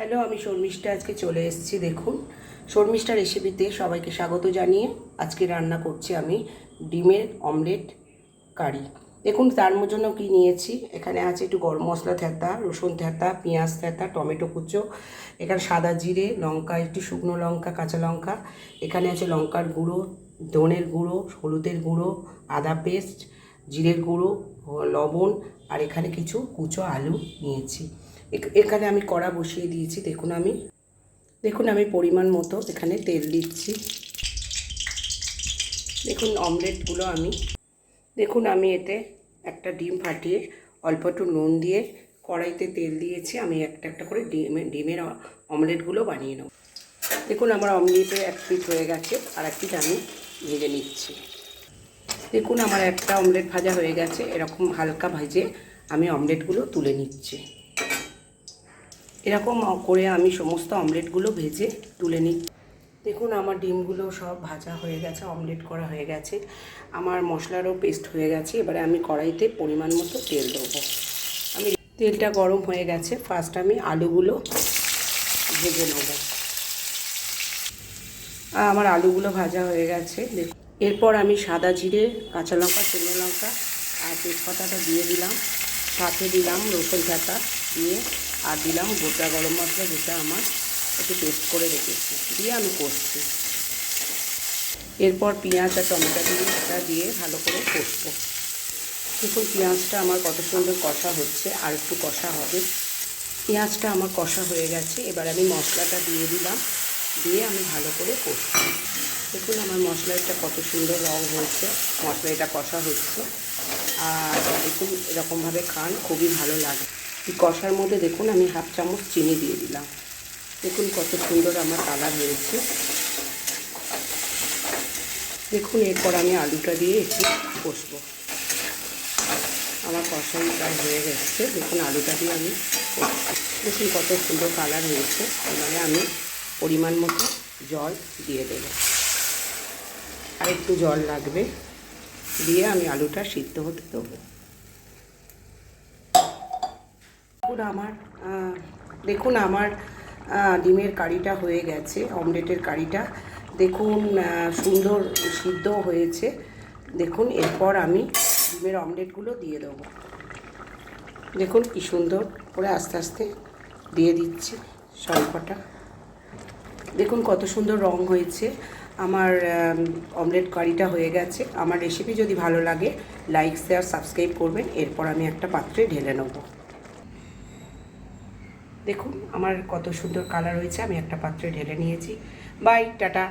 Hello আমি শর্মিষ্ঠা, আজকে চলে এসেছি, দেখুন। শর্মিষ্ঠা রেসিপিতে সবাইকে স্বাগত জানিয়ে আজকে রান্না করছি আমি ডিমের অমলেট কারি। দেখুন, তার জন্য কি নিয়েছি? এখানে আছে একটু গরম মশলা থ্যাতা রসুন থ্যাতা পেঁয়াজ থ্যাতা টমেটো কুচো, এখানে সাদা জিরে, লঙ্কা, একটু শুকনো লঙ্কা, কাঁচা লঙ্কা, এখানে আছে লঙ্কার গুঁড়ো, ধনের গুঁড়ো, হলুদের গুঁড়ো, আদা পেস্ট জিরের গুঁড়ো, লবণ, আর এখানে কিছু কুচো আলু নিয়েছি। এখানে আমি কড়া বসিয়ে দিয়েছি, দেখুন আমি। দেখুন আমি পরিমাণ মতো এখানে তেল দিচ্ছি। দেখুন অমলেটগুলো আমি। দেখুন আমি এতে একটা ডিম ফাটিয়ে অল্প একটু নুন দিয়ে কড়াইতে তেল দিয়েছি, আমি একটা একটা করে ডিমে, ডিমের অমলেটগুলো বানিয়ে নেব। দেখুন আমার অমলেটে এক পিঠ হয়ে গেছে, আর এক পিঠ আমি ভেজে নিচ্ছি। দেখুন আমার একটা অমলেট ভাজা হয়ে গেছে, এরকম হালকা ভাজে আমি অমলেটগুলো তুলে নিচ্ছি। এরকম করে আমি সমস্ত অমলেটগুলো ভেজে তুলে নিই। দেখুন, আমার ডিমগুলো সব ভাজা হয়ে গেছে, অমলেট করা হয়ে গেছে। আমার মশলারও পেস্ট হয়ে গেছে। এবারে আমি কড়াইতে পরিমাণ মতো তেল দেবো। আমি তেলটা গরম হয়ে গেছে। ফার্স্ট আমি আলুগুলো ভেজে নেব। আর আমার আলুগুলো ভাজা হয়ে গেছে। এরপর আমি সাদা জিরে, কাঁচা লঙ্কা, শুকনো লঙ্কা আর তেজপাতাটা দিয়ে দিলাম। সাথে দিলাম রসুন চাটা দিয়ে আর দিলাম গোটা গরম মশলা যেটা আমার একটু পেস্ট করে রেখেছি, দিয়ে আমি কষছি। এরপর পেঁয়াজ আর টমেটো দিয়ে এটা দিয়ে ভালো করে কষবো। দেখুন পেঁয়াজটা আমার কত সুন্দর কষা হচ্ছে, আর একটু কষা হবে। পেঁয়াজটা আমার কষা হয়ে গেছে, এবার আমি মশলাটা দিয়ে দিলাম, দিয়ে আমি ভালো করে কষছি। দেখুন আমার মশলাটা কত সুন্দর রং হয়েছে, মশলাটা কষা হচ্ছে। আর দেখুন এরকমভাবে খান, খুবই ভালো লাগে। কষার মধ্যে দেখুন আমি হাফ চামচ চিনি দিয়ে দিলাম। দেখুন কত সুন্দর আমার কালার হয়েছে। দেখুন, এরপর আমি আলুটা দিয়ে একটু কষবো। আমার কষাই প্রায় হয়ে গেছে। দেখুন, আলুটা দিয়ে আমি দেখুন কত সুন্দর কালার হয়েছে। এবারে আমি পরিমাণ মতো জল দিয়ে দেব। আর একটু জল লাগবে। দিয়ে আমি আলুটা সিদ্ধ হতে দেবো। দেখুন আমার দেখুন আমার ডিমের কারিটা হয়ে গেছে, অমলেটের কারিটা। দেখুন সুন্দর সিদ্ধ হয়েছে। দেখুন, এরপর আমি ডিমের অমলেটগুলো দিয়ে দেবো। দেখুন কি সুন্দর করে আস্তে আস্তে দিয়ে দিচ্ছি সবকটা দেখুন কত সুন্দর রং হয়েছে। আমার অমলেট কারিটা হয়ে গেছে। আমার রেসিপি যদি ভালো লাগে লাইক শেয়ার সাবস্ক্রাইব করবেন। এরপর আমি একটা পাত্রে ঢেলে নেব। দেখুন আমার কত সুন্দর কালার হয়েছে আমি একটা পাত্রে ঢেলে নিয়েছি। Bye tata.